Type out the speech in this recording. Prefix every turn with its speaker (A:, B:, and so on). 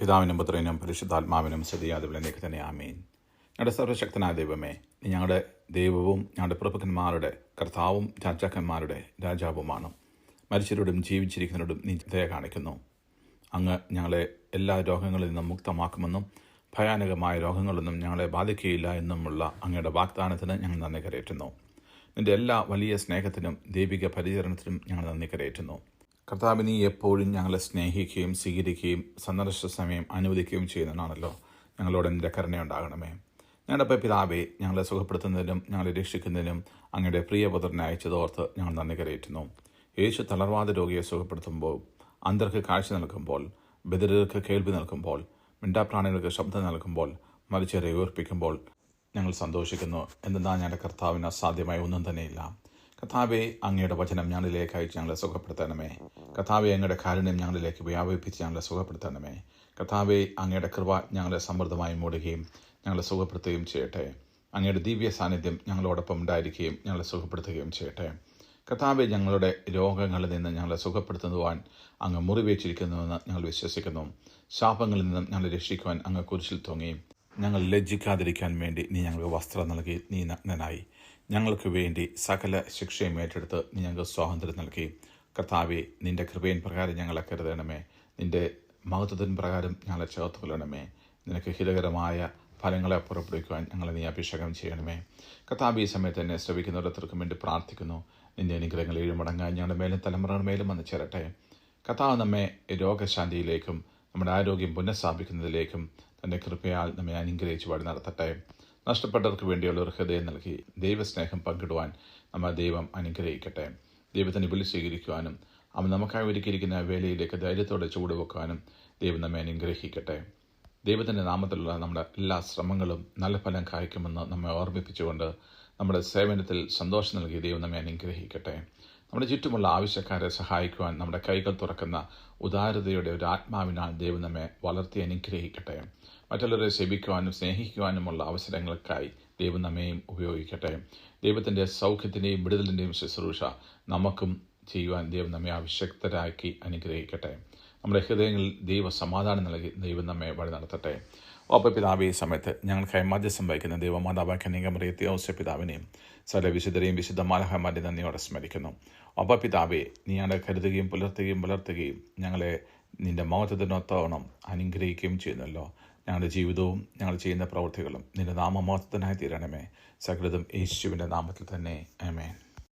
A: പിതാവിനും പുത്രനും പരിശുദ്ധാത്മാവിനും സതിയാദിവിലേക്ക് തന്നെ ആമീൻ. ഞങ്ങളുടെ സർവശക്തനായ ദൈവമേ ഞങ്ങളുടെ ദൈവവും ഞങ്ങളുടെ പ്രഭുക്കന്മാരുടെ കർത്താവും രാജാക്കന്മാരുടെ രാജാവുമാണ്. മരിച്ചവരോടും ജീവിച്ചിരിക്കുന്നവരോടും നീ ദയ കാണിക്കുന്നു. അങ്ങ് ഞങ്ങളെ എല്ലാ രോഗങ്ങളിൽ നിന്നും മുക്തമാക്കുമെന്നും ഭയാനകമായ രോഗങ്ങളൊന്നും ഞങ്ങളെ ബാധിക്കുകയില്ല എന്നുമുള്ള അങ്ങയുടെ വാഗ്ദാനത്തിന് ഞങ്ങൾ നന്ദി കരയറ്റുന്നു. നിന്റെ എല്ലാ വലിയ സ്നേഹത്തിനും ദൈവിക പരിചരണത്തിനും ഞങ്ങൾ നന്ദി കരയറ്റുന്നു. കർത്താവ് നീ എപ്പോഴും ഞങ്ങളെ സ്നേഹിക്കുകയും സ്വീകരിക്കുകയും സന്ദർശന സമയം അനുവദിക്കുകയും ചെയ്യുന്നതാണല്ലോ ഞങ്ങളോട് നിന്റെ കരുണയുണ്ടാകണമേ ഞങ്ങളുടെ പിതാവെ ഞങ്ങളെ സുഖപ്പെടുത്തുന്നതിനും ഞങ്ങളെ രക്ഷിക്കുന്നതിനും അങ്ങയുടെ പ്രിയപുത്രനെ അയച്ചതോർത്ത് ഞങ്ങൾ നന്ദി കരയറ്റുന്നു. യേശു തളർവാദ രോഗിയെ സുഖപ്പെടുത്തുമ്പോൾ അന്തർക്ക് കാഴ്ച നൽകുമ്പോൾ ബദിരർക്ക് കേൾവി നൽകുമ്പോൾ മിണ്ടാപ്രാണികൾക്ക് ശബ്ദം നൽകുമ്പോൾ മരിച്ചവരെ ഉയർപ്പിക്കുമ്പോൾ ഞങ്ങൾ സന്തോഷിക്കുന്നു. എന്തെന്നാൽ ഞങ്ങളുടെ കർത്താവിന് അസാധ്യമായ ഒന്നും തന്നെയില്ല. കർത്താവെ അങ്ങയുടെ വചനം ഞങ്ങളിലേക്ക് അയച്ച് ഞങ്ങളെ സുഖപ്പെടുത്തണമേ. കഥാവെ അങ്ങയുടെ കാരുണ്യം ഞങ്ങളിലേക്ക് വ്യാപിപ്പിച്ച് ഞങ്ങളെ സുഖപ്പെടുത്തണമേ. കഥാവെ അങ്ങയുടെ കൃപ ഞങ്ങളെ സമൃദ്ധമായി മൂടുകയും ഞങ്ങളെ സുഖപ്പെടുത്തുകയും ചെയ്യട്ടെ. അങ്ങയുടെ ദിവ്യ സാന്നിധ്യം ഞങ്ങളോടൊപ്പം ഉണ്ടായിരിക്കുകയും ഞങ്ങളെ സുഖപ്പെടുത്തുകയും ചെയ്യട്ടെ. കഥാവെ ഞങ്ങളുടെ രോഗങ്ങളിൽ നിന്ന് ഞങ്ങളെ സുഖപ്പെടുത്തുവാൻ അങ്ങ് മുറിവേച്ചിരിക്കുന്നുവെന്ന് ഞങ്ങൾ വിശ്വസിക്കുന്നു. ശാപങ്ങളിൽ നിന്നും ഞങ്ങളെ രക്ഷിക്കുവാൻ അങ്ങ് കുരിശിൽ തൂങ്ങി. ഞങ്ങൾ ലജ്ജിക്കാതിരിക്കാൻ വേണ്ടി നീ ഞങ്ങൾക്ക് വസ്ത്രം നൽകി നീ നഗ്നനായി. ഞങ്ങൾക്ക് വേണ്ടി സകല ശിക്ഷയും ഏറ്റെടുത്ത് നീ ഞങ്ങൾക്ക് സ്വാതന്ത്ര്യം നൽകി. കർത്താവെ നിന്റെ കൃപയൻ പ്രകാരം ഞങ്ങളെ കരുതണമേ. നിന്റെ മഹത്വത്തിൻ പ്രകാരം ഞങ്ങളെ ചേർത്ത് കൊല്ലണമേ നിനക്ക് ഹിതകരമായ ഫലങ്ങളെ പുറപ്പെടുവിക്കുവാൻ ഞങ്ങളെ നീ അഭിഷേകം ചെയ്യണമേ. കർത്താവ് ഈ സമയത്ത് എന്നെ ശ്രവിക്കുന്നവരത്രക്കും വേണ്ടി പ്രാർത്ഥിക്കുന്നു. നിന്റെ അനുഗ്രഹങ്ങൾ ഏഴുമടങ്ങാൻ ഞങ്ങളുടെ മേലും തലമുറകളുടെ മേലും വന്ന് ചേരട്ടെ. കർത്താവ് നമ്മെ രോഗശാന്തിയിലേക്കും നമ്മുടെ ആരോഗ്യം പുനഃസ്ഥാപിക്കുന്നതിലേക്കും തന്റെ കൃപയാൽ നമ്മെ അനുഗ്രഹിച്ച് വഴി നടത്തട്ടെ. നഷ്ടപ്പെട്ടവർക്ക് വേണ്ടിയുള്ള ഒരു ഹൃദയം നൽകി ദൈവസ്നേഹം പങ്കിടുവാൻ നമ്മെ ദൈവം അനുഗ്രഹിക്കട്ടെ. ദൈവത്തിന് വിളി സ്വീകരിക്കുവാനും അവൻ നമുക്കായി ഒരുക്കിയിരിക്കുന്ന വേലയിലേക്ക് ധൈര്യത്തോടെ ചൂടുവെക്കാനും ദൈവം നമ്മെ അനുഗ്രഹിക്കട്ടെ. ദൈവത്തിന്റെ നാമത്തിലുള്ള നമ്മുടെ എല്ലാ ശ്രമങ്ങളും നല്ല ഫലം കായ്ക്കുമെന്ന് നമ്മെ ഓർമ്മിപ്പിച്ചുകൊണ്ട് നമ്മുടെ സേവനത്തിൽ സന്തോഷം നൽകി ദൈവം നമ്മെ അനുഗ്രഹിക്കട്ടെ. നമ്മുടെ ചുറ്റുമുള്ള ആവശ്യക്കാരെ സഹായിക്കുവാൻ നമ്മുടെ കൈകൾ തുറക്കുന്ന ഉദാരതയുടെ ഒരു ആത്മാവിനാൽ ദൈവം നമ്മെ വളർത്തി അനുഗ്രഹിക്കട്ടെ. മറ്റുള്ളവരെ സേവിക്കുവാനും സ്നേഹിക്കുവാനുമുള്ള അവസരങ്ങൾക്കായി ദൈവം നമ്മയും ഉപയോഗിക്കട്ടെ. ദൈവത്തിന്റെ സൗഖ്യത്തിന്റെയും വിടുതലിന്റെയും ശുശ്രൂഷ നമുക്കും ചെയ്യുവാൻ ദൈവം നമ്മെ ആവശ്യക്തരാക്കി അനുഗ്രഹിക്കട്ടെ. നമ്മുടെ ഹൃദയങ്ങളിൽ ദൈവ സമാധാനം നൽകി ദൈവം നമ്മെ വഴി നടത്തട്ടെ. ഒപ്പ പിതാവ് ഈ സമയത്ത് ഞങ്ങൾക്കായി മധ്യസ്ഥം വഹിക്കുന്ന ദൈവമാതാവാക്കി അനേകമറിയ ഔസ്യ പിതാവിനെയും സകല വിശുദ്ധരെയും വിശുദ്ധ മാലഹമാരെ നന്ദിയോടെ സ്മരിക്കുന്നു. ഒപ്പ പിതാവെ നീ ഞങ്ങളെ കരുതുകയും പുലർത്തുകയും പുലർത്തുകയും ഞങ്ങളെ നിന്റെ മഹത്വത്തിനൊത്തോണം അനുഗ്രഹിക്കുകയും ചെയ്യുന്നല്ലോ. ഞങ്ങളുടെ ജീവിതവും ഞങ്ങൾ ചെയ്യുന്ന പ്രവൃത്തികളും നിന്റെ നാമമാത്രത്തിനായി തീരണമേ. സകലതും യേശുവിന്റെ നാമത്തിൽ തന്നെ. ആമേൻ.